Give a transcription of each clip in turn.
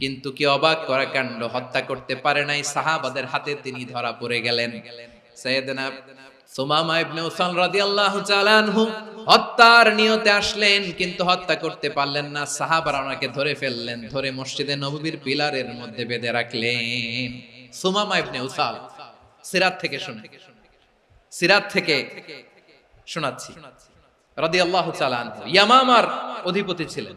কিন্তু কি অবাক করা কাণ্ড? হত্যা করতে পারে নাই, সাহাবাদের হাতে তিনি ধরা পড়ে গেলেন। হত্যার নিয়তে আসলেন, কিন্তু হত্যা করতে পারলেন না। সাহাবারা ওনাকে ধরে ফেললেন, ধরে মসজিদে নববীর পিলারের মধ্যে বেঁধে রাখলেন। সুমামা ইবনে উসাল, সিরাত থেকে শুনে, সিরাত থেকে শোনাচ্ছি। রাদিয়াল্লাহু তাআলা আনহু, ইয়ামামার অধিপতি ছিলেন।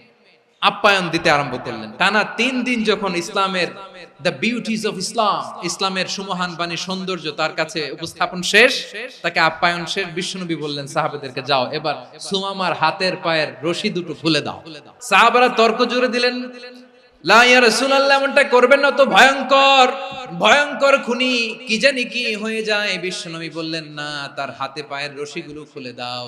আপ্যায়ন দিতে আরম্ভ করলেন। টানা তিন দিন যখন ইসলামের দ্য বিউটিজ অফ ইসলাম ইসলামের সুমহান বাণী সৌন্দর্য তার কাছে উপস্থাপন শেষ, তাকে আপ্যায়ন শেষ, বিশ্বনবী বললেন, সাহাবেদেরকে যাও, এবার সুমামার হাতের পায়ের রশি দুটো খুলে দাও। সাহাবারা তর্ক জুড়ে দিলেন করবেন না তো ভয়ঙ্কর ভয়ঙ্কর খুনি, কি জানি কি হয়ে যায়? বিশ্বনবী বললেন, না, তার হাতে পায়ের রশিগুলো খুলে দাও।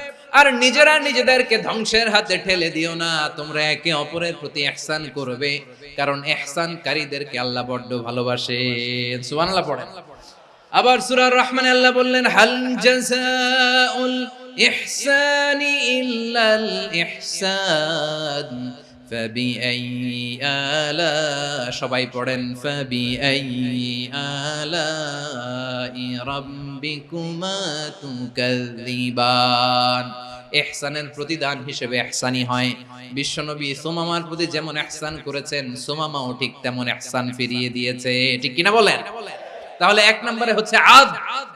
আর নিজেরা নিজেদেরকে ধ্বংসের হাতে ঠেলে দিও না। তোমরা একে অপরের প্রতি এহসান করবে, কারণ এহসানকারীদেরকে আল্লাহ বড্ড ভালোবাসে। সুবহানাল্লাহ পড়েন। আবার সূরার রহমান আল্লাহ বললেন, হাল জাযাউল ইহসানি ইল্লাল ইহসান। ফাবি আলা সবাই পড়েন ফাবি আলা এহসানের প্রতিদান হিসেবে এহসানি হয়। বিশ্বনবী সোমামার প্রতি যেমন এহসান করেছেন, সোমামাও ঠিক তেমন এহসান ফিরিয়ে দিয়েছে। ঠিক কিনা বলেন? তাহলে এক নম্বরে হচ্ছে আদ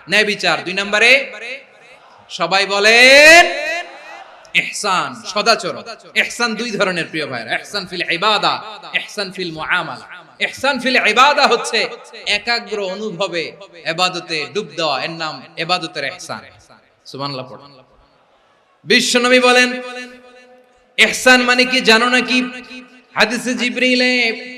ন্যায় বিচার দুই নম্বরে সবাই বলেন ইহসান, সদাচরণ। ইহসান দুই ধরনের প্রিয় ভাইরা ইহসান ফিল ইবাদা, ইহসান ফিল মুআমালা। ইহসান ফিল ইবাদা হচ্ছে একাগ্র অনুভবে ইবাদতে ডুব দেওয়া। এর নাম ইবাদতের ইহসান। সুবহানাল্লাহ পড়ুন বিশ্বনবী বলেন, ইহসান মানে কি জানো নাকি? হাদিসে জিবরিলে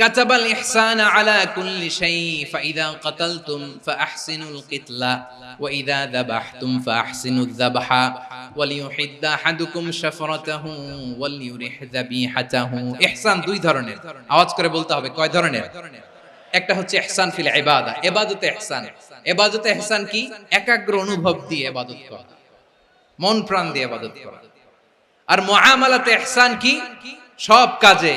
কাতাবাল ইহসান আলা কুল্লি শাই, ফাইদা কাতালতুম ফাহসিনুল কিতলা ওয়াইদা দাবাহতুম ফাহসিনুল দাবাহা ওয়ালিউহিদ্দ আহাদুকুম শাফরাতাহু ওয়ালিউরিহ যাবিহাতাহু। ইহসান দুই ধরনের। আওয়াজ করে বলতে হবে, কয় ধরনের? একটা হচ্ছে ইহসান ফিল ইবাদা, ইবাদতে ইহসান। ইবাদতে ইহসান কি? একাগ্র অনুভব দিয়ে ইবাদত করা। মন প্রাণ দিয়ে ইবাদত করা। আর মুআমালাতে ইহসান কি? সব কাজে।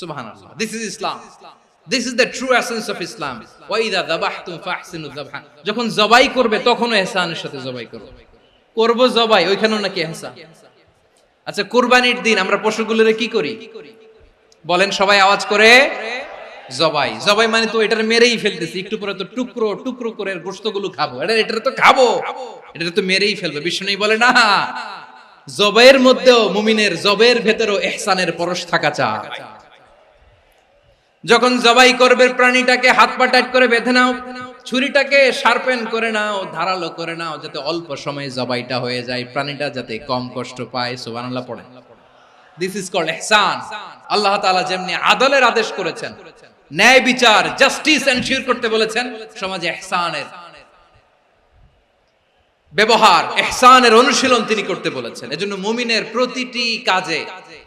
সুবহানাল্লাহ। This is Islam this is the true essence of Islam ওয়াইদা যাবাহতুম ফাহসিনু যাবহা যখন জবাই করবে তখনও এহসানের সাথে জবাই করো করব জবাই ওইখানেও নাকি এহসান। আচ্ছা কুরবানির দিন আমরা পশুগুলোরে কি করি? বলেন সবাই আওয়াজ করে জবাই। জবাই মানে তো এটার মেরেই ফেলতেছি। একটু পরে তো টুকরো টুকরো করে এর গোশতগুলো খাব। এটা এটা তো খাব। এটা তো মেরেই ফেলবে। বিষ্ণু বলে না জবাইয়ের মধ্যেও মুমিনের জবের ভেতরেও এহসানের পরশ থাকা চায় যখন জবাই করবে, প্রাণীটাকে হাত পা টাইট করে বেঁধে নাও, ছুরিটাকে শার্পেন করে নাও, ধারালো করে নাও, যাতে অল্প সময়ে জবাইটা হয়ে যায়, প্রাণীটা যাতে কম কষ্ট পায়, সুবহানাল্লাহ পড়ে দিস ইজ কল্ড ইহসান আল্লাহ তাআলা যেমনি আদলের আদেশ করেছেন, ন্যায় বিচার জাস্টিস এনশিওর করতে বলেছেন, সমাজে ইহসানের ব্যবহার এহসানের অনুশীলন তিনি করতে বলেছেন। এজন্য মুমিনের প্রতিটি কাজে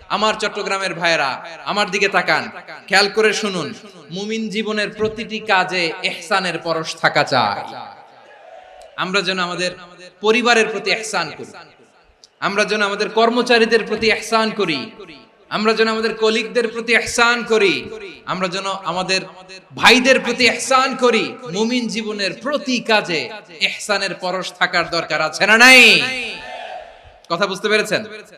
আমার চট্টগ্রামের ভাইয়েরা, আমার দিকে তাকান। খেয়াল করে শুনুন, মুমিন জীবনের প্রতিটি কাজে এহসানের পরশ থাকা চাই। আমরা যেন আমাদের পরিবারের প্রতি এহসান করি। আমরা যেন আমাদের কর্মচারীদের প্রতি এহসান করি। আমরা যেন আমাদের কলিগদের প্রতি এহসান করি। আমরা যেন আমাদের ভাইদের প্রতি এহসান করি। মুমিন জীবনের প্রতি কাজে এহসানের পরশ থাকার দরকার আছে না নাই? কথা বুঝতে পেরেছেন?